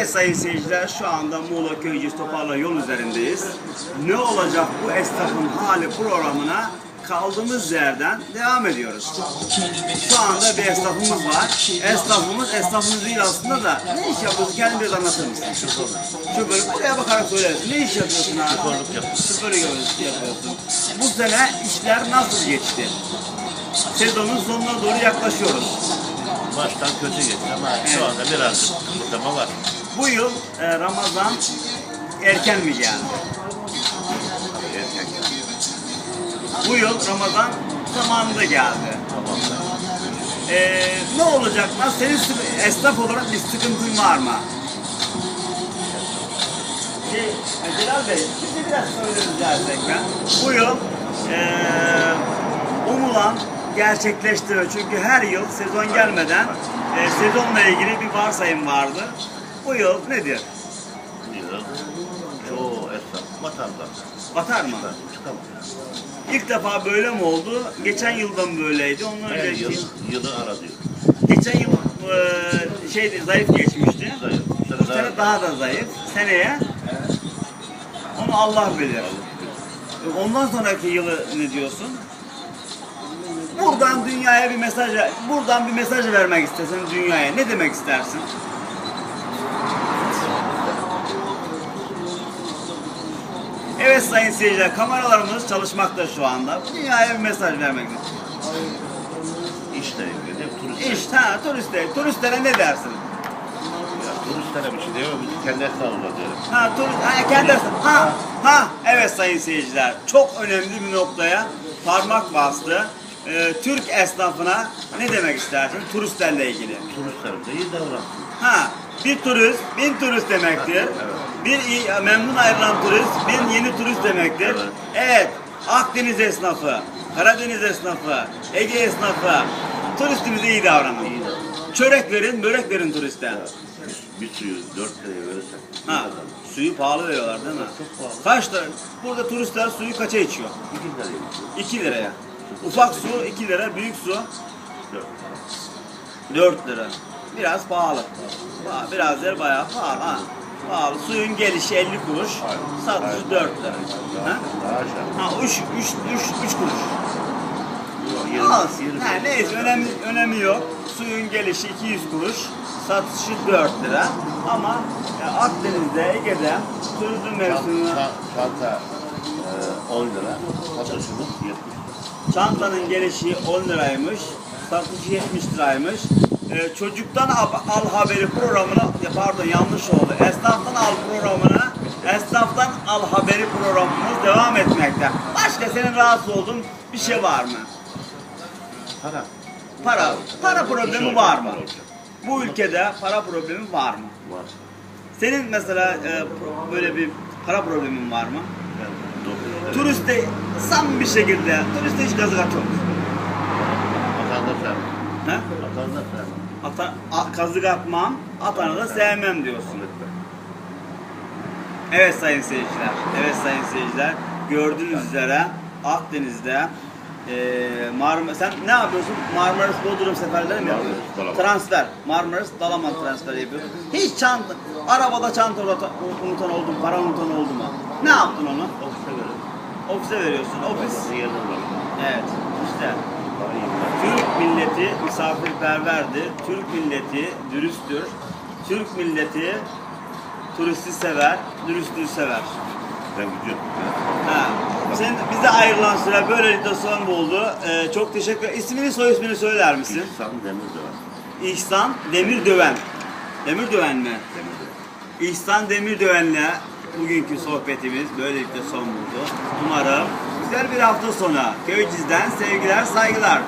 Evet sayın seyirciler şu anda Muğla Köyceğiz Toparla yol üzerindeyiz. Ne olacak bu esnafın hali programına kaldığımız yerden devam ediyoruz. Şu anda bir esnafımız var. Esnafımız esnafımız değil aslında da ne iş yapıyorsun? Kendin biraz anlatır mısın? Şoför. Buraya bakarak söylersin. Ne iş yapıyorsun abi? Şoförlük yapıyorum. Şoför yapıyorsun. Bu sene işler nasıl geçti? Sezonun sonuna doğru yaklaşıyoruz. Baştan kötü geçti ama şu anda biraz kıpırdama var. Bu yıl e, Ramazan erken mi geldi? Erken. Bu yıl Ramazan zamanında geldi. Tamam. E, ne olacak lan? Senin esnaf olarak bir sıkıntın var mı? Şey, e, Celal Bey, bize biraz söyleriz gerçekten. Bu yıl e, umulan gerçekleştiriyor. Çünkü her yıl sezon gelmeden e, sezonla ilgili bir varsayım vardı. Bu yıl nedir? Yıl çoğu esnaf vatandaş. Batar mı? Çıkamıyor. İlk defa böyle mi oldu? Geçen yıldan böyleydi. Ondan Her önceki yıl yılı aradıyor. geçen yıl e, şeydi zayıf geçmişti. Zayıf. Bu sene sene daha da zayıf. Seneye onu Allah bilir. Ondan sonraki yılı ne diyorsun? Buradan dünyaya bir mesaj buradan bir mesaj vermek istesen dünyaya ne demek istersin? Evet sayın seyirciler kameralarımız çalışmakta şu anda. Dünyaya bir mesaj vermek ilgili hep turistler. İşte ha turistler. Turistlere ne dersin? Ya, turistlere bir şey demiyor. Biz kendi esnafımıza diyelim. Ha, tur, ha, kendi ha, ha, evet sayın seyirciler. Çok önemli bir noktaya parmak bastı. Ee, Türk esnafına ne demek istersin turistlerle ilgili? Turistlerimize iyi davransın. Ha, bir turist, bin turist demektir. Evet. Bir iyi- memnun ayrılan turist, bin yeni turist demektir. Evet. Evet, Akdeniz esnafı, Karadeniz esnafı, Ege esnafı, turistimize iyi davranın. İyi. Çörek verin, börek verin turiste. Bir suyu dört liraya verirsen. Ha, suyu pahalı veriyorlar değil mi? Çok pahalı. Kaç lira? Burada turistler suyu kaça içiyor? İki liraya içiyor. 2 liraya. Ufak su 2 lira, büyük su Dört. 4 lira. Biraz pahalı. Biraz der bayağı pahalı ha. Pahalı. Suyun gelişi 50 kuruş, satışı Aynen. 4 lira. Ha? Ha 3 3 3 3 kuruş. Yirmi- Ha, neyse önemli önemi yok. Suyun gelişi 200 kuruş, satışı 4 lira. Ama e, Akdeniz'de, Ege'de turizm mevsiminde çan- Çanta e, 10 lira, satışımız 70 lira. Çantanın gelişi 10 liraymış, satışı 70 liraymış. Ee, çocuktan al, haberi programına, pardon yanlış oldu. Esnaftan al programına, esnaftan al haberi programımız devam etmekte. Başka senin rahatsız olduğun bir şey var mı? Para. Para, para İş problemi var mı? olacak. Bu ülkede para problemi var mı? Var. Senin mesela e, böyle bir para problemin var mı? Lira. Turiste sam bir şekilde, turiste hiç gazı atıyor musun? Vatandaş Ata, a- kazık atmam, atanı da sevmem diyorsun. Evet sayın seyirciler, evet sayın seyirciler. Gördüğünüz üzere Akdeniz'de eee Marmara, sen ne yapıyorsun? Marmaris Bodrum seferleri mi yapıyorsun? Transfer, Marmaris Dalaman transferi yapıyorsun. Hiç çanta, arabada çanta unutan, oldu mu, para unutan oldu mu? Ne yaptın onu? Ofise verelim. Ofise veriyorsun, ofis. Evet, işte. Milleti misafirperverdir. Türk milleti dürüsttür. Türk milleti turisti sever, dürüstlüğü sever. ben. Gidiyorum. Ha. Sen bize ayrılan süre böylelikle son buldu. Ee, çok teşekkür İsmini soy ismini söyler misin? İhsan Demirdöven. İhsan Demirdöven. Demirdöven mi? Demirdöven. İhsan Demirdöven'le bugünkü sohbetimiz böylelikle son buldu. Umarım güzel bir hafta sonu. Köyciz'den sevgiler, saygılar.